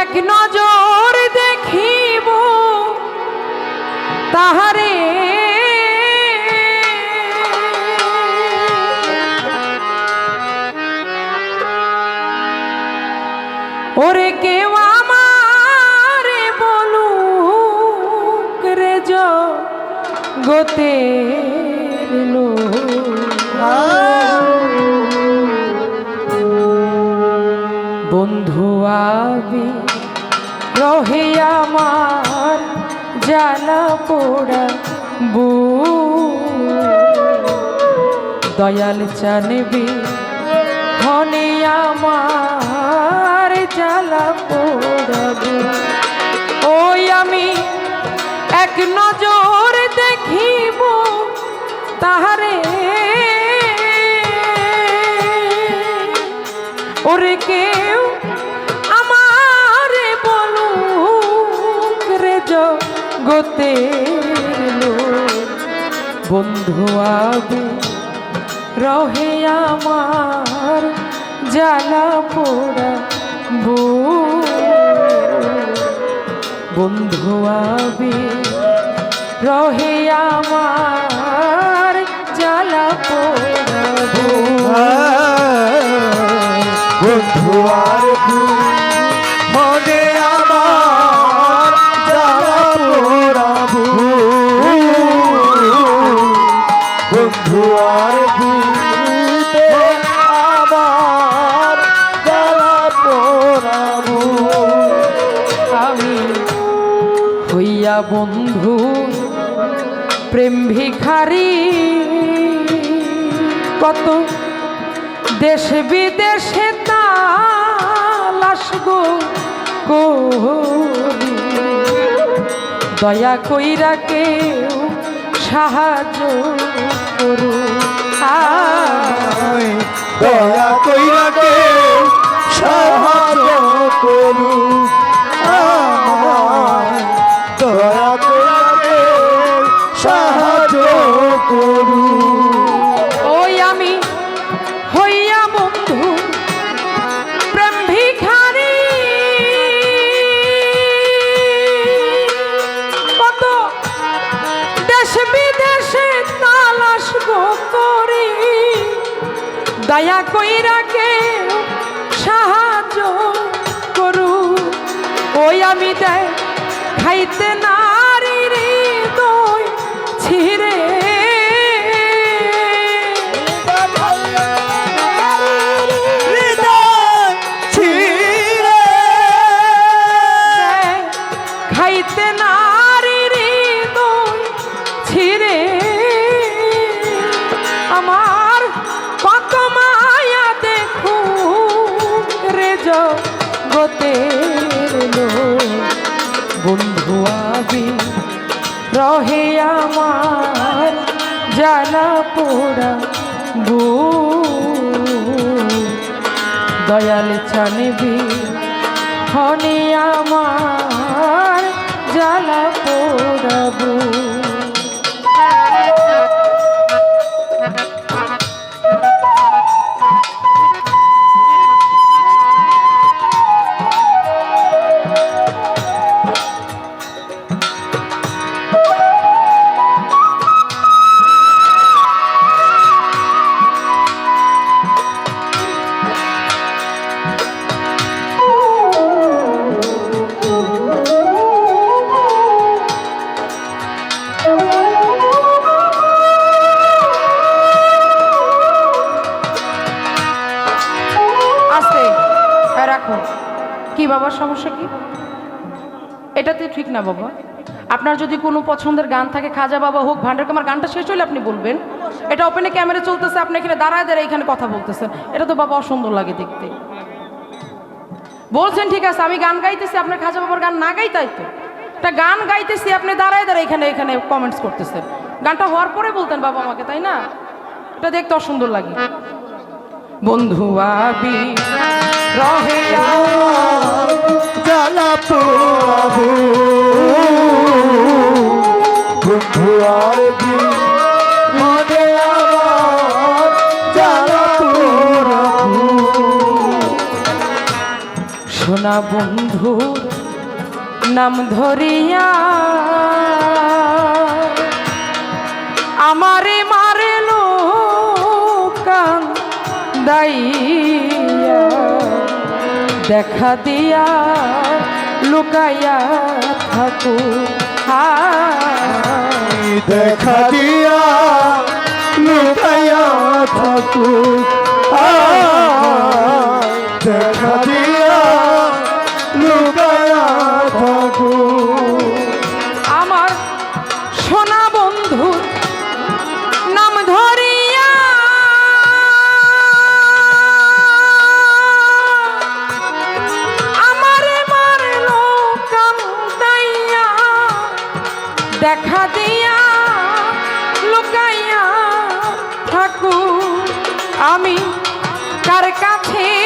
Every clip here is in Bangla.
এক নজর দেখিব তাহারে। ওরে কেউ আমারে বলুক রে গোতে বন্ধু আবি রহে আমার বু দয়াল চানবি ধনে আমার জ্বালা পোড়াবো ওই আমি এক নজর দেখিব তাহারে। ওরে কেউ জগতে বন্ধু আবে, রহে আমার জ্বালা পোড়া বন্ধু আবে, রহে আমার জ্বালা পোড়া বন্ধু আর বন্ধু দিতে আমার পোড়াবো। আমি হইয়া বন্ধু, প্রেম ভিখারি, কত দেশ বিদেশে তালাশ গো দয়া কইরা কেউ সাহায্য করু। দয়া কইরা সাহায্য করু। করি। দয়া কইরা কে সাহায্য করু ওই আমি দেয় খাইতে নারী পোড়া বু দয়াল ছানবি খনি আমার জ্বালা পোড়াবো হ্যাঁ, রাখো কি বাবার সমস্যা কি? এটাতে ঠিক না বাবা। আপনার যদি কোনো পছন্দের গান থাকে খাজা বাবা হোক ভান্ডার কামার গানটা শেষ হলে আপনি বলবেন। এটা ওপেনে ক্যামেরা চলতেছে আপনি এখানে দাঁড়ায় দাঁড়ায় এখানে কথা বলতেছেন। এটা তো বাবা অসুন্দর লাগে দেখতে। বলছেন ঠিক আছে আমি গান গাইতেছি আপনার খাজা বাবার গান না গাই তাই তো একটা গান গাইতেছি আপনি দাঁড়ায় দাঁড়ায় এখানে এখানে কমেন্টস করতেছেন। গানটা হওয়ার পরে বলতেন বাবা আমাকে তাই না? এটা দেখতে অসুন্দর লাগে। বন্ধু আবি রহে জ্বালা পোড়াবো বন্ধু আর দিন মনে সোনা বন্ধু নাম ধরিয়া আমারে মারে কান দাইয়া দেখা দিয়া লুকাইয়া থাকু। দেখা দিয়া লুকাইয়া থাকু। দেখা আমি কার কাছে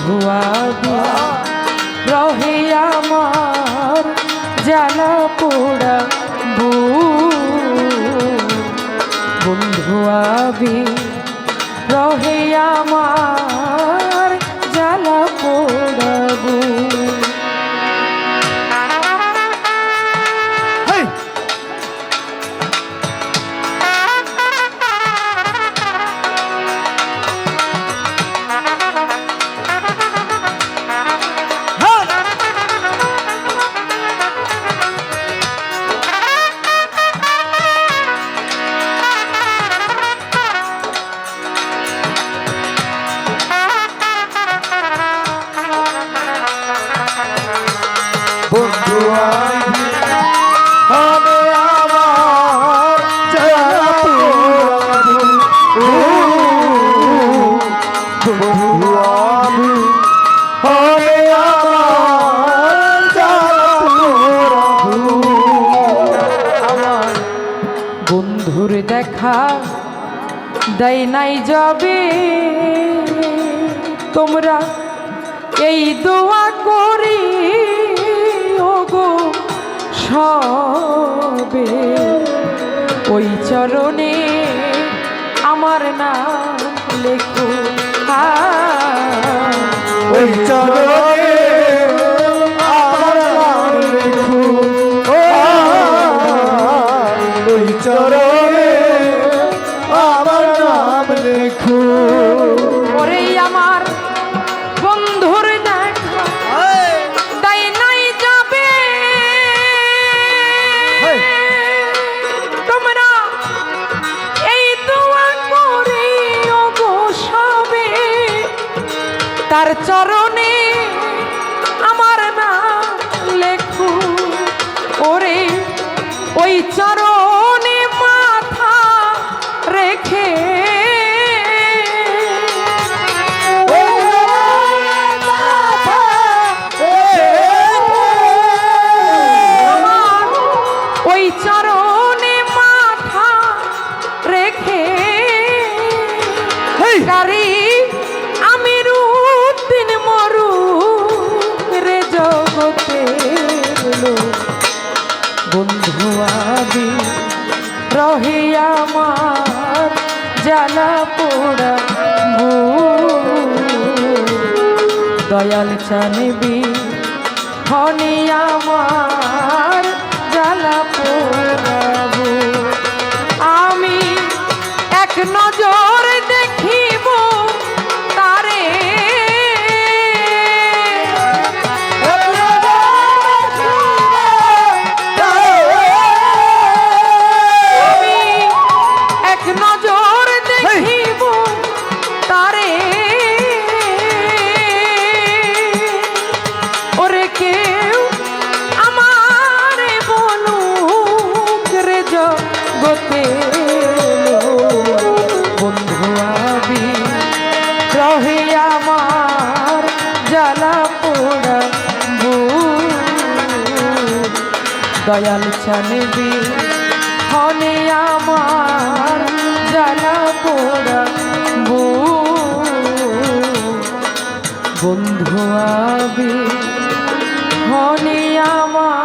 বন্ধু আদি রহে আমার জ্বালা পোড়া বন্ধু আবি রহে আমার জ্বালা পোড়াবু দেখা দেয় নাই যাবে। তোমরা এই দোয়া করি, ওগো সবে। ওই চরণে আমার নাম লেখো। ওই চরণে চরণে মাথা রেখে। ওই চরণে মাথা রেখে। গাড়ি আমার জ্বালা পোড়া দয়াল চানবি হনি আমার জ্বালা পোড়া আমি এক নজর দয়াল চানবি হনে আমার জ্বালা পোড়া বন্ধু। আবি হনে আমার